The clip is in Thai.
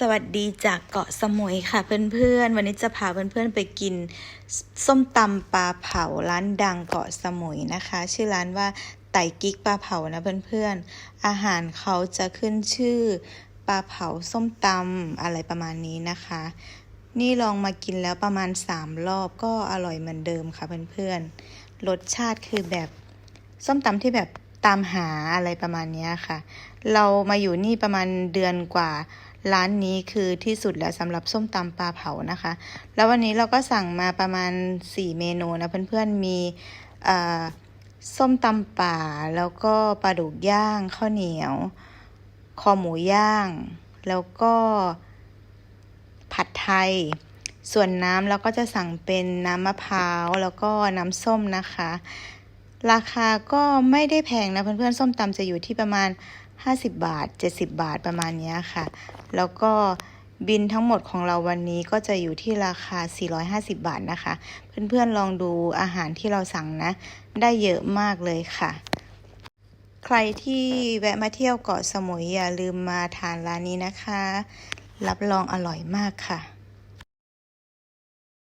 สวัสดีจากเกาะสมุยค่ะเพื่อนๆ วันนี้จะพาเพื่อนๆไปกิน ส้มตำปลาเผาร้านดังเกาะสมุยนะคะ ชื่อร้านว่าไต่กิ๊กปลาเผานะเพื่อนๆ อาหารเขาจะขึ้นชื่อปลาเผาส้มตำอะไรประมาณนี้นะคะ นี่ลองมากินแล้วประมาณ 3 รอบก็อร่อยเหมือนเดิมค่ะเพื่อนๆ รสชาติคือแบบส้มตำที่แบบตามหาอะไรประมาณนี้ค่ะ เรามาอยู่นี่ประมาณเดือนกว่า ร้านนี้คือที่สุดแล้วสำหรับส้มตำปลาเผานะคะ แล้ววันนี้เราก็สั่งมาประมาณ 4 เมนูนะเพื่อนๆมีส้มตำป่า แล้วก็ปลาดุกย่างข้าวเหนียว คอหมูย่าง แล้วก็ผัดไทย ส่วนน้ำเราก็จะสั่งเป็นน้ำมะพร้าวแล้วก็น้ำส้มนะคะ ราคาก็ไม่ได้แพงนะเพื่อนๆส้มตำจะอยู่ที่ประมาณ 50 บาท 70 บาทประมาณนี้ค่ะ แล้วก็บินทั้งหมดของเราวันนี้ก็จะอยู่ที่ราคา 450 บาทนะคะ เพื่อนๆลองดูอาหารที่เราสั่งนะ ได้เยอะมากเลยค่ะ ใครที่แวะมาเที่ยวเกาะสมุยอย่าลืมมาทานร้านนี้นะคะ รับรองอร่อยมากค่ะ